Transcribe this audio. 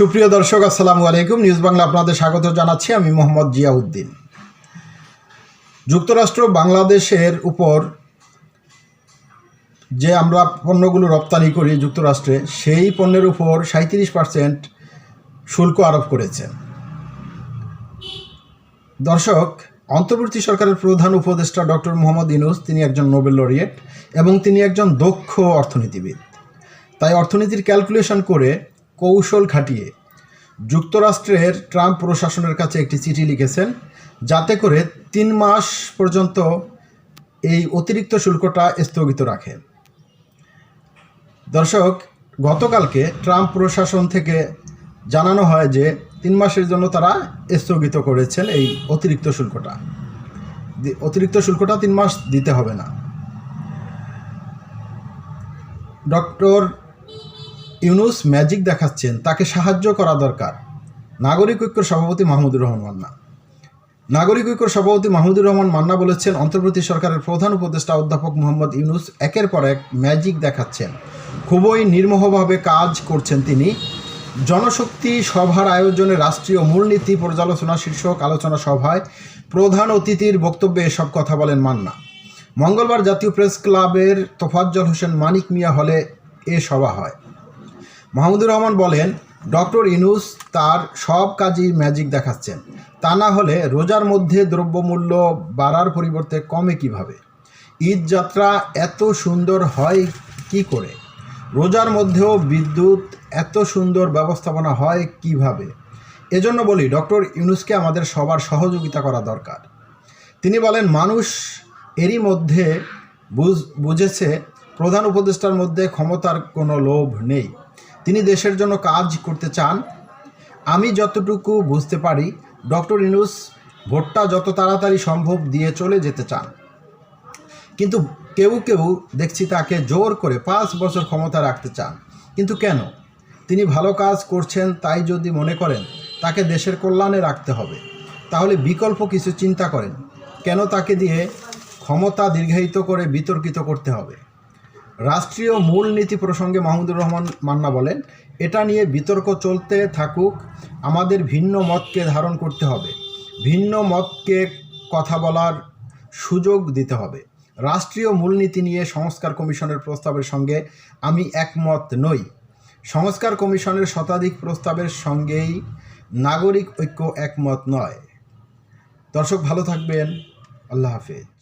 সুপ্রিয় দর্শক, আসসালামু আলাইকুম। নিউজ বাংলা আপনাদের স্বাগত জানাচ্ছি আমি মোহাম্মদ জিয়াউদ্দিন। যুক্তরাষ্ট্র বাংলাদেশের উপর যে আমরা পণ্যগুলো রপ্তানি করি যুক্তরাষ্ট্রে, সেই পণ্যের উপর সাঁত্রিশ পার্সেন্ট শুল্ক আরোপ করেছে। দর্শক, অন্তর্বর্তী সরকারের প্রধান উপদেষ্টা ডক্টর মোহাম্মদ ইনুস তিনি একজন নোবেল লরিয়েট এবং তিনি একজন দক্ষ অর্থনীতিবিদ। তাই অর্থনীতির ক্যালকুলেশন করে কৌশল খাটিয়ে যুক্তরাষ্ট্রের ট্রাম্প প্রশাসনের কাছে একটি চিঠি লিখেছেন, যাতে করে তিন মাস পর্যন্ত এই অতিরিক্ত শুল্কটা স্থগিত রাখে। দর্শক, গতকালকে ট্রাম্প প্রশাসন থেকে জানানো হয় যে তিন মাসের জন্য তারা স্থগিত করেছেন এই অতিরিক্ত শুল্কটা। অতিরিক্ত শুল্কটা তিন মাস দিতে হবে না। ডক্টর ইউনুস ম্যাজিক দেখাচ্ছেন, তাকে সাহায্য করা দরকার। নাগরিক ঐক্যর সভাপতি মাহমুদুর রহমান মান্না। নাগরিক ঐক্যর সভাপতি মাহমুদুর রহমান মান্না বলেছেন, অন্তর্বর্তী সরকারের প্রধান উপদেষ্টা অধ্যাপক মোহাম্মদ ইউনুস একের পর এক ম্যাজিক দেখাচ্ছেন। খুবই নির্মোহভাবে কাজ করছেন তিনি। জনশক্তি সভার আয়োজনে রাষ্ট্রীয় মূলনীতি পর্যালোচনা শীর্ষক আলোচনা সভায় প্রধান অতিথির বক্তব্যে এসব কথা বলেন মান্না। মঙ্গলবার জাতীয় প্রেস ক্লাবের তোফাজ্জল হোসেন মানিক মিয়া হলে এ সভা হয়। মাহমুদুর রহমান বলেন, ডক্টর ইনুস তার সব কাজই ম্যাজিক দেখাচ্ছেন। তা না হলে রোজার মধ্যে দ্রব্যমূল্য বাড়ার পরিবর্তে কমে কীভাবে? ঈদ যাত্রা এত সুন্দর হয় কি করে? রোজার মধ্যেও বিদ্যুৎ এত সুন্দর ব্যবস্থাপনা হয় কীভাবে? এজন্য বলি, ডক্টর ইউনুসকে আমাদের সবার সহযোগিতা করা দরকার। তিনি বলেন, মানুষ এরই মধ্যে বুঝ, বুঝেছে, প্রধান উপদেষ্টার মধ্যে ক্ষমতার কোনো লোভ নেই। তিনি দেশের জন্য কাজ করতে চান। আমি যতটুকু বুঝতে পারি, ডক্টর ইনুস ভোটটা যত তাড়াতাড়ি সম্ভব দিয়ে চলে যেতে চান। কিন্তু কেউ কেউ দেখছি তাকে জোর করে পাঁচ বছর ক্ষমতা রাখতে চান। কিন্তু কেন? তিনি ভালো কাজ করছেন তাই যদি মনে করেন, তাকে দেশের কল্যাণে রাখতে হবে। তাহলে বিকল্প কিছু চিন্তা করেন। কেন তাকে দিয়ে ক্ষমতা দীর্ঘায়িত করে বিতর্কিত করতে হবে? রাষ্ট্রীয় মূলনীতি প্রসঙ্গে মাহমুদুর রহমান মান্না বলেন, এটা নিয়ে বিতর্ক চলতে থাকুক, আমাদের ভিন্ন মতকে ধারণ করতে হবে। ভিন্ন মতকে কথা বলার সুযোগ দিতে হবে। রাষ্ট্রীয় মূলনীতি নিয়ে সংস্কার কমিশনের প্রস্তাবের সঙ্গে আমি একমত নই। সংস্কার কমিশনের শতাধিক প্রস্তাবের সঙ্গেই নাগরিক ঐক্য একমত নয়। দর্শক, ভালো থাকবেন। আল্লাহ হাফেজ।